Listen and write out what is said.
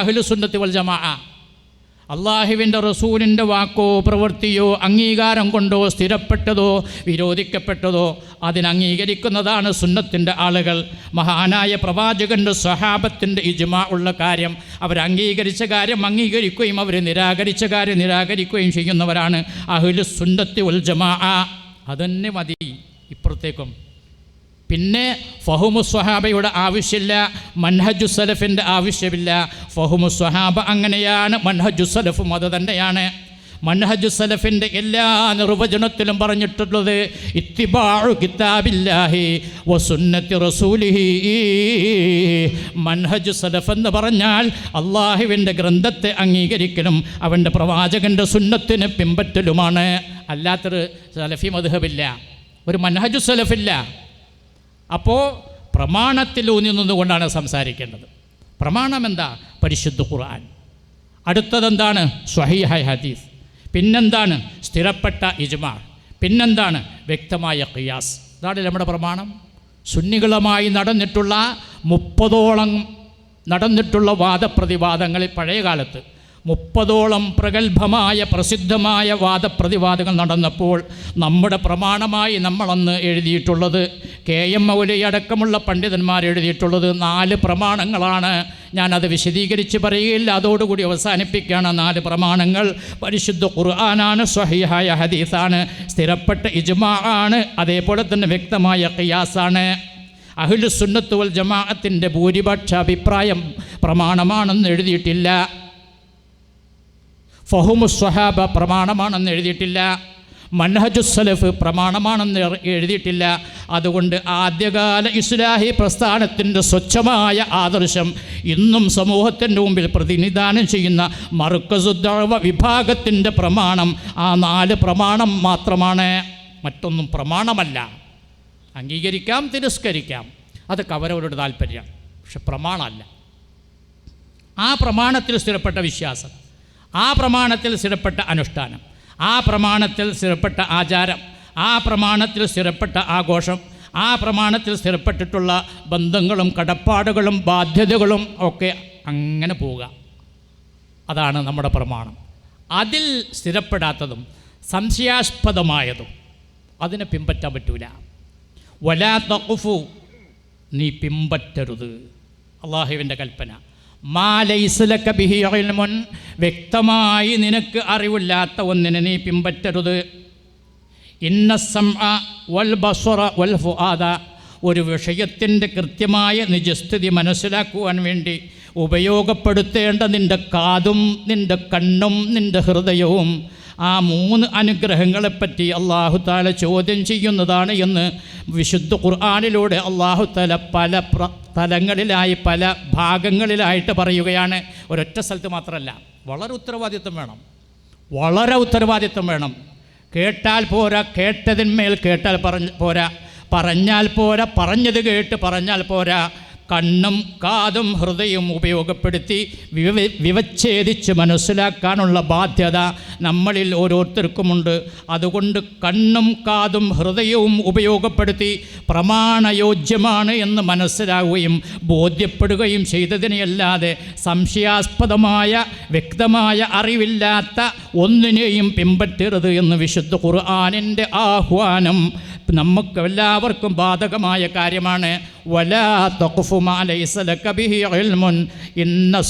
അഹ്ലുസുന്നത്തി വൽ ജമാ അള്ളാഹുവിന്റെ റസൂലിന്റെ വാക്കോ പ്രവൃത്തിയോ അംഗീകാരം കൊണ്ടോ സ്ഥിരപ്പെട്ടതോ വിരോധിക്കപ്പെട്ടതോ അതിനംഗീകരിക്കുന്നതാണ് സുന്നത്തിന്റെ ആളുകൾ. മഹാനായ പ്രവാചകന്റെ സ്വഹാബത്തിന്റെ ഇജ്മാ ഉള്ള കാര്യം അവർ അംഗീകരിച്ച കാര്യം അംഗീകരിക്കുകയും അവർ നിരാകരിച്ച കാര്യം നിരാകരിക്കുകയും ചെയ്യുന്നവരാണ് അഹ്ലു സുന്നത്തി ഉൽ ജമാ അതന്നെ മതി ഇപ്പുറത്തേക്കും. പിന്നെ ഫഹുമു സ്വഹാബയുടെ ആവശ്യമില്ല മൻഹജു സലഫിന്റെ ആവശ്യമില്ല. ഫഹുമു സ്വഹാബ അങ്ങനെയാണ് മൻഹജു സലഫും അത് തന്നെയാണ്. മൻഹജു സലഫിന്റെ എല്ലാ നിർവചനത്തിലും പറഞ്ഞിട്ടുള്ളത് ഇത്തിബാഴു കിതാബില്ലാഹി വസുന്നത്തി റസൂലിഹി. മൻഹജു സലഫ് എന്ന് പറഞ്ഞാൽ അള്ളാഹുവിന്റെ ഗ്രന്ഥത്തെ അംഗീകരിക്കലും അവന്റെ പ്രവാചകന്റെ സുന്നത്തിന് പിമ്പറ്റലുമാണ് അല്ലാത്തൊരു സലഫി മധുഹബില്ല ഒരു മൻഹജു സലഫില്ല. അപ്പോൾ പ്രമാണത്തിൽ ഊന്നി നിന്നുകൊണ്ടാണ് സംസാരിക്കേണ്ടത്. പ്രമാണം എന്താ? പരിശുദ്ധ ഖുർആൻ. അടുത്തതെന്താണ് സ്വഹീഹ ഹദീസ്. പിന്നെന്താണ്? സ്ഥിരപ്പെട്ട ഇജ്മാ. പിന്നെന്താണ്? വ്യക്തമായ ഖിയാസ്. ഇതാണ് നമ്മുടെ പ്രമാണം. സുന്നികളുമായി നടന്നിട്ടുള്ള മുപ്പതോളം നടന്നിട്ടുള്ള വാദപ്രതിവാദങ്ങളിൽ പഴയ കാലത്ത് മുപ്പതോളം പ്രഗത്ഭമായ പ്രസിദ്ധമായ വാദപ്രതിവാദങ്ങൾ നടന്നപ്പോൾ നമ്മുടെ പ്രമാണമായി നമ്മളന്ന് എഴുതിയിട്ടുള്ളത് കെ എം മൗലി അടക്കമുള്ള പണ്ഡിതന്മാർ എഴുതിയിട്ടുള്ളത് നാല് പ്രമാണങ്ങളാണ്. ഞാനത് വിശദീകരിച്ച് പറയുകയില്ല. അതോടുകൂടി അവസാനിപ്പിക്കുകയാണ്. നാല് പ്രമാണങ്ങൾ പരിശുദ്ധ ഖുർആനാണ് സ്വഹിഹായ ഹദീസാണ് സ്ഥിരപ്പെട്ട ഇജ്മാ ആണ് അതേപോലെ തന്നെ വ്യക്തമായ ഖിയാസാണ്. അഹ്ലു സുന്നത്തുവൽ ജമാഅത്തിന്റെ ഭൂരിപക്ഷ അഭിപ്രായം പ്രമാണമാണെന്ന് എഴുതിയിട്ടില്ല. ഫഹുമു സ്വഹാബ പ്രമാണമാണെന്ന് എഴുതിയിട്ടില്ല. മൻഹജു സലഫ് പ്രമാണമാണെന്ന് എഴുതിയിട്ടില്ല. അതുകൊണ്ട് ആദ്യകാല ഇസ്ലാഹി പ്രസ്ഥാനത്തിന്റെ സ്വച്ഛമായ ആദർശം ഇന്നും സമൂഹത്തിന്റെ മുമ്പിൽ പ്രതിനിധാനം ചെയ്യുന്ന മറുക്കസുദ്ദവ വിഭാഗത്തിന്റെ പ്രമാണം ആ നാല് പ്രമാണം മാത്രമാണ്. മറ്റൊന്നും പ്രമാണമല്ല. അംഗീകരിക്കാം തിരസ്കരിക്കാം. അതൊക്കെ അവരവരുടെ താല്പര്യം. പക്ഷെ പ്രമാണമല്ല. ആ പ്രമാണത്തിൽ സ്ഥിരപ്പെട്ട വിശ്വാസം. ആ പ്രമാണത്തിൽ സ്ഥിരപ്പെട്ട അനുഷ്ഠാനം ആ പ്രമാണത്തിൽ സ്ഥിരപ്പെട്ട ആചാരം ആ പ്രമാണത്തിൽ സ്ഥിരപ്പെട്ട ആഘോഷം ആ പ്രമാണത്തിൽ സ്ഥിരപ്പെട്ടിട്ടുള്ള ബന്ധങ്ങളും കടപ്പാടുകളും ബാധ്യതകളും ഒക്കെ അങ്ങനെ പോവുക. അതാണ് നമ്മുടെ പ്രമാണം. അതിൽ സ്ഥിരപ്പെടാത്തതും സംശയാസ്പദമായതും അതിനെ പിൻപറ്റാൻ പറ്റൂല. വലാ തഖുഫു നീ പിമ്പറ്റരുത് അള്ളാഹുവിന്റെ കൽപ്പന. മാ ലൈസലക ബിഹി ഇൽമുൻ. വ്യക്തമായി നിനക്ക് അറിവില്ലാത്ത ഒന്നിനെ നീ പിമ്പറ്റരുത് ഇന്ന സംഅ വൽ ബസ്വറ വൽ ഫുആദ. ഒരു വിഷയത്തിന്റെ കൃത്യമായ നിജസ്ഥിതി മനസ്സിലാക്കുവാൻ വേണ്ടി ഉപയോഗപ്പെടുത്തേണ്ട നിന്റെ കാതും നിന്റെ കണ്ണും നിന്റെ ഹൃദയവും ആ മൂന്ന് അനുഗ്രഹങ്ങളെപ്പറ്റി അള്ളാഹു താല ചോദ്യം ചെയ്യുന്നതാണ് എന്ന് വിശുദ്ധ ഖുർആാനിലൂടെ അള്ളാഹു താല പല പ്ര തലങ്ങളിലായി പല ഭാഗങ്ങളിലായിട്ട് പറയുകയാണ്. ഒരൊറ്റ സ്ഥലത്ത് മാത്രമല്ല. വളരെ ഉത്തരവാദിത്വം വേണം. വളരെ ഉത്തരവാദിത്വം വേണം. കേട്ടാൽ പോരാ കേട്ടതിന്മേൽ കേട്ടാൽ പറഞ്ഞ പോരാ. പറഞ്ഞാൽ പോരാ പറഞ്ഞത് കേട്ട് പറഞ്ഞാൽ പോരാ. കണ്ണും കാതും ഹൃദയവും ഉപയോഗപ്പെടുത്തി വിവ വിവച്ഛേദിച്ച് മനസ്സിലാക്കാനുള്ള ബാധ്യത നമ്മളിൽ ഓരോരുത്തർക്കുമുണ്ട്. അതുകൊണ്ട് കണ്ണും കാതും ഹൃദയവും ഉപയോഗപ്പെടുത്തി പ്രമാണയോജ്യമാണ് എന്ന് മനസ്സിലാവുകയും ബോധ്യപ്പെടുകയും ചെയ്തതിനെയല്ലാതെ സംശയാസ്പദമായ വ്യക്തമായ അറിവില്ലാത്ത ഒന്നിനെയും പിമ്പറ്റരുത് എന്ന് വിശുദ്ധ ഖുർആാനിന്റെ ആഹ്വാനം നമുക്ക് എല്ലാവർക്കും ബാധകമായ കാര്യമാണ്. ഇന്ന